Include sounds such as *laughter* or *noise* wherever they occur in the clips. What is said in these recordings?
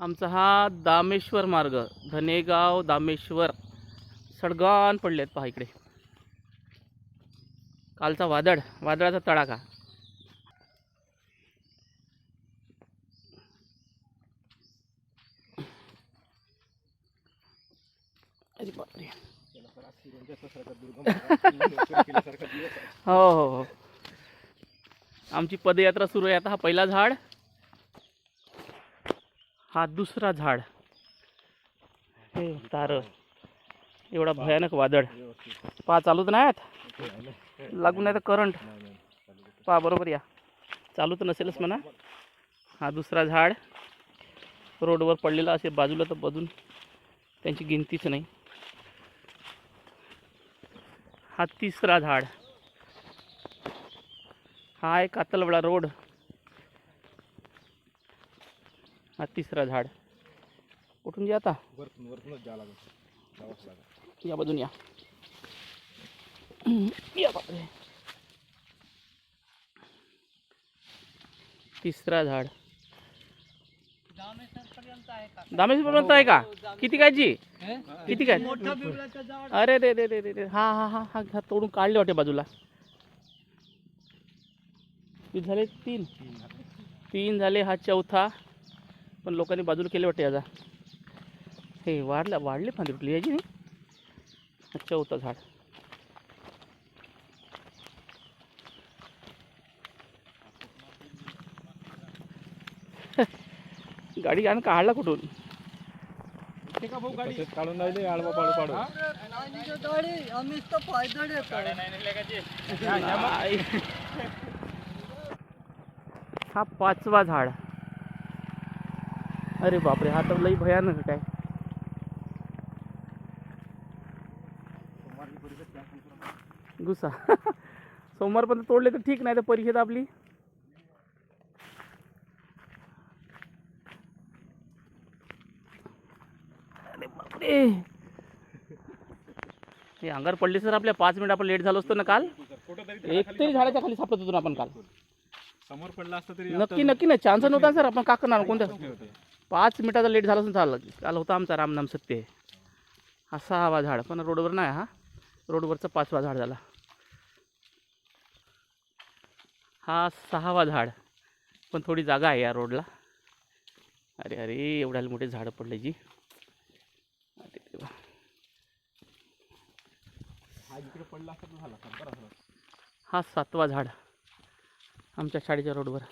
आमचा हा दामेश्वर मार्ग धनेगाव दामेश्वर. सडगान पडले आहेत पहा इकडे. कालचा वादळ वादळाचा तडाखा. हो हो हो. आमची पदयात्रा सुरू आहे आता हा पहिला झाड. हा दुसरा झाड. हे तार. एवढा भयानक वादळ. पहा चालूच नाही आहेत? लागून नाही तर करंट. पहा बरोबर या. चालू तर नसेलच म्हणा. हा दुसरा झाड. रोडवर पडलेला असे बाजूला तर बजून त्यांची गिनतीच नाही. हा तिसरा झाड. हा आहे कातलवडा रोड. हा तिसरा झाड. कुठून जे आता. या बाजून या. या बापरे तिसरा झाड. दामेश्वरपर्यंत आहे का? किती कायची? किती काय? अरे रे रे रे रे रे हा हा हा हा हा तोडून काढले वाटे बाजूला. झाले? तीन. तीन झाले हा चौथा. पण लोकांनी बाजूला केले वाटते याचा हे वाढला वाढले फांदी कुठली याची. नाही हा चौथा झाड. *laughs* गाडी आणि काढला कुठून? काढून राहिले आडवा पाडू. पाडू नाही. *laughs* हा पाचवा झाड. अरे बापरे हा तर लई भयानक काय गुसा *laughs* सोमवारपर्यंत तोडले तर ठीक नाही तर परीक्षेत आपली. अरे बापरे. हे अंगार पडले सर आपल्या पाच मिनिट आपण लेट झालो असतो ना काल? एक तरी झाडाच्या खाली सापडत होतो ना आपण काल. समोर पडला असतं तरी नक्की नक्की ना चान्स नव्हता सर आपण का करणार कोणत्या पाच मिनिटाचा लेट झाला असून चाललं काल होता आमचा रामनाम सत्य हा सहावा झाड पण रोडवर नाही हा. रोडवरचा पाचवा झाड झाला. हा सहावा झाड पण थोडी जागा आहे या रोडला. अरे अरे एवढ्या मोठे झाडं पडले जी. अरे देवा. हा सातवा झाड आमच्या शाळेच्या रोडवर.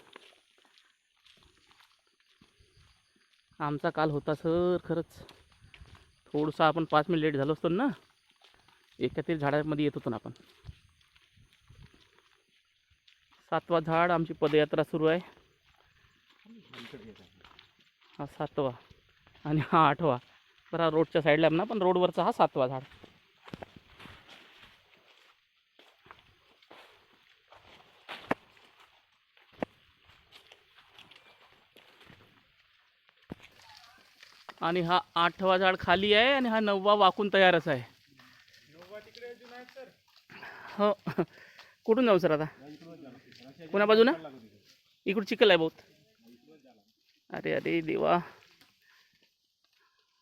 आमचा काल होता सर खरंच. थोडंसं आपण पाच मिनिट लेट झालो असतो ना एकातील झाडामध्ये येत होतो ना आपण. सातवा झाड आमची पदयात्रा सुरू आहे. हा सातवा आणि हा आठवा. बरं हा रोडच्या साईडला आहे ना पण रोडवरचा हा सातवा झाड. आणि हा आठवा झाड खाली आहे आणि हा नववा वाकून तयारच आहे. हो. कुठून जाऊ सर आता? कोणा बाजूना? इकडून चिखल आहे बहुत. अरे अरे देवा.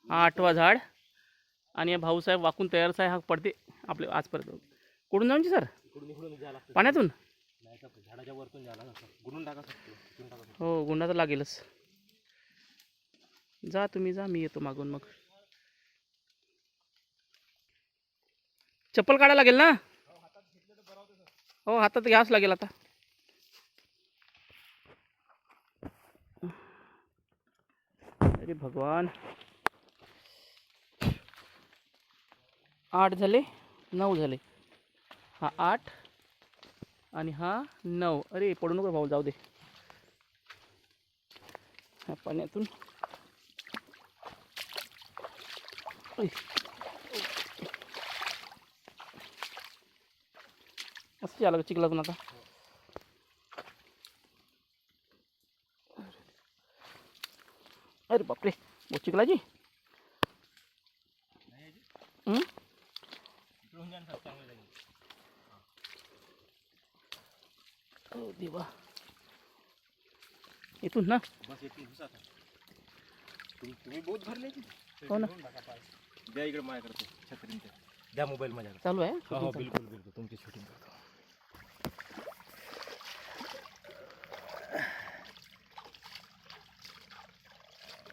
हा आठवा झाड. आणि हा भाऊसाहेब वाकून तयारच आहे. हा पडते आपले आजपर्यंत. कुठून जाऊन सर? पाण्यातून? हो गुन्हा तर लागेलच. जा तुम्ही जा मी येतो मागून मग. चप्पल काढायला लागेल ना? हो हातात घ्यावंच लागेल आता. अरे भगवान. आठ झाले नऊ झाले. हा आठ आणि हा नऊ. अरे पडू नको भाऊ जाऊ दे. ह्या पाण्यातून. असं झालं का चिखलातून आता अरे बापरे बहुत चिखलाची हं? ओ देवा इथून ना बस एक घुसा तुम्ही बहुत भरले की? हो ना द्या इकडे माझ्याकडे छत्रीन ते. द्या मोबाईल माझ्याकडे. चालू आहे? हो चालू. बिलकुल बिलकुल. तुमची शूटिंग करतो.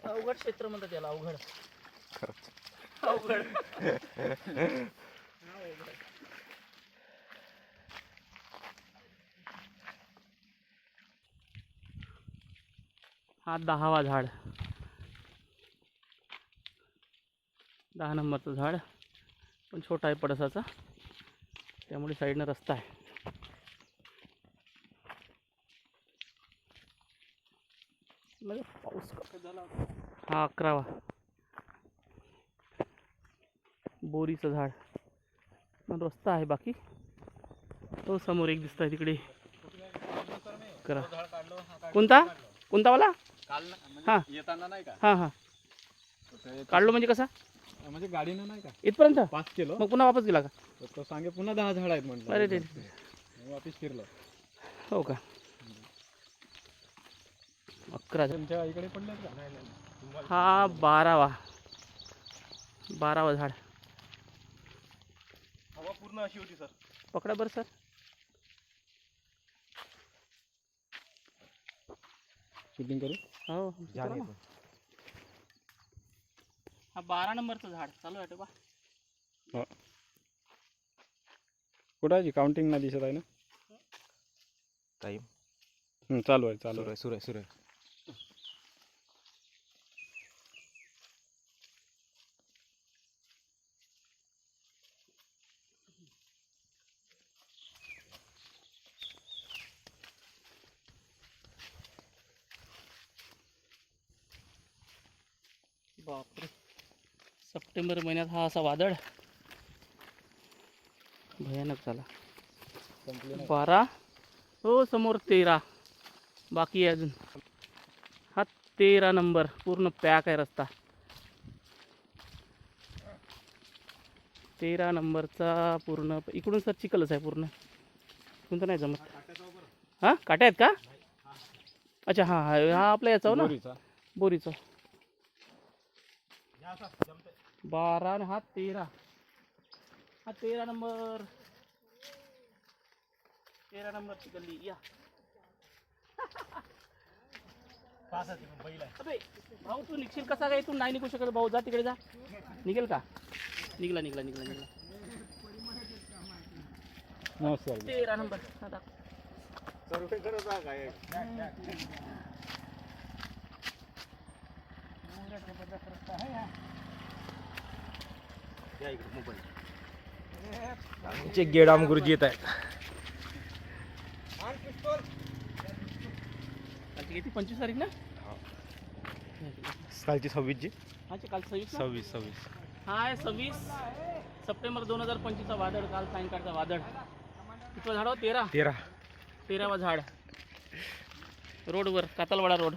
अवघड क्षेत्र म्हणतात त्याला अवघड. अवघड. *laughs* हा दहावा झाड. दहा नंबरचं झाड पण छोटा आहे पडसाचा. त्यामुळे साईडनं रस्ता आहे. पाऊस कसा झाला हा अकरावा. बोरीचं झाड. पण रस्ता आहे बाकी. तो समोर एक दिसत आहे तिकडे. करा. कोणता? कोणता वाला? काल हा. येताना नाही का? हां हां. काढलो म्हणजे कसा? म्हणजे गाडीनं नाही का? इथपर्यंत? पाच किलो. मग पुन्हा वापस गेला का? तर तो सांगे पुन्हा दहा झाड आहेत म्हटलं. अरे रे मग वापिस फिरलो. हो का? अकरा झाड. तुमच्या इकडे पडले का? हा बारावा. बारावा झाड. हवा पूर्ण अशी होती सर. पकडा बरं सर. शूटिंग करू? हो. हा बारा नंबरचं झाड. चालू आहे बा. कुठं आहे काउंटिंग ना दिसत आहे ना? टाईम हं, चालू आहे चालू सुरू आहे सुरू आहे सुरू आहे. बापरे. सप्टेंबर महिन्यात हा असा वादळ. भयानक झाला. बारा. हो समोर तेरा. बाकी आहे अजून. हा तेरा नंबर. पूर्ण पॅक आहे रस्ता. तेरा नंबरचा पूर्ण इकडून सर चिखलच आहे पूर्ण. तर नाही जमत. हां काट्या आहेत का? अच्छा हां हा. आपला याचा हो ना? बोरीचा. बोरीचं. बारा आणि हा तेरा. हा तेरा नंबर. तेरा नंबरची गल्ली. या. अबे भाऊ तू निघशील कसा काय? तू नाही निघू शकत. भाऊ जा तिकडे जा. निघेल का? निघला निघला निघला निघला. नमस्कार. तेरा नंबर. हा. दाख. या इकडे मोबाईल. आमचे गेडाम गुरुजी येत आहेत. कालची किती? पंचवीस तारीख ना? कालची सव्वीसची हाचे काल सव्वीस ना? सव्वीस सव्वीस. हा आहे सव्वीस. सप्टेंबर दोन हजार पंचवीसचा वादळ काल सायंकाळचा वादळ. कितवा झाड हो तेरा. तेरा. तेरावा झाड. रोडवर कातलवाडा रोड.